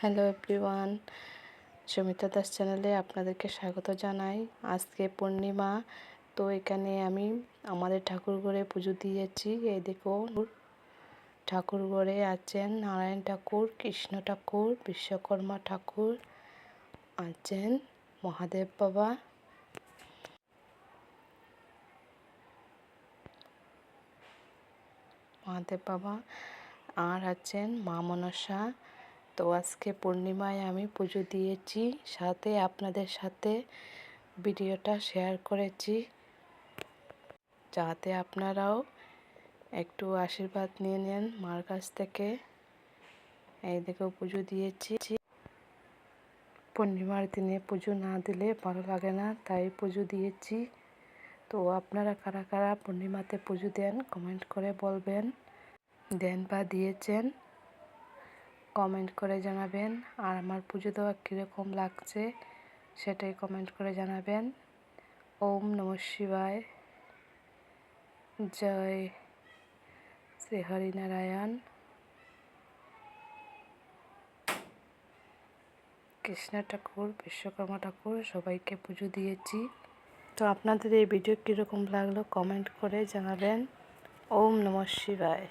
Hello everyone, Sumita Das চ্যানেলে আপনাদেরকে স্বাগত জানাই। আজকে পূর্ণিমা, তো এখানে আমি আমাদের ঠাকুর ঘরে পুজো দিয়েছি। এই দেখো, ঠাকুর ঘরে আছেন নারায়ণ ঠাকুর, কৃষ্ণ ঠাকুর, বিশ্বকর্মা ঠাকুর, আছেন মহাদেব বাবা। মহাদেব বাবা, আর আছেন মা মনসা তো আজকে পূর্ণিমায় আমি পুজো দিয়েছি, সাথে আপনাদের সাথে ভিডিওটা শেয়ার করেছি। যাতে আপনারাও একটু আশীর্বাদ নিয়ে নেন মার কাছ থেকে। এই দেখেও পুজো দিয়েছি। পূর্ণিমার দিনে পুজো না দিলে ভালো লাগে না, তাই পুজো দিয়েছি। তো আপনারা কারা কারা পূর্ণিমাতে পুজো দেন কমেন্ট করে বলবেন। দেন বা দিয়েছেন। কমেন্ট করে জানাবেন। আর আমার পুজো দেওয়া কীরকম লাগছে সেটাই কমেন্ট করে জানাবেন। ওম নম শিবায়। জয় শ্রী হরিনারায়ণ। কৃষ্ণ ঠাকুর, বিশ্বকর্মা ঠাকুর, সবাইকে পুজো দিয়েছি। তো আপনাদের এই ভিডিও কীরকম লাগল কমেন্ট করে জানাবেন। ওম নম শিবায়।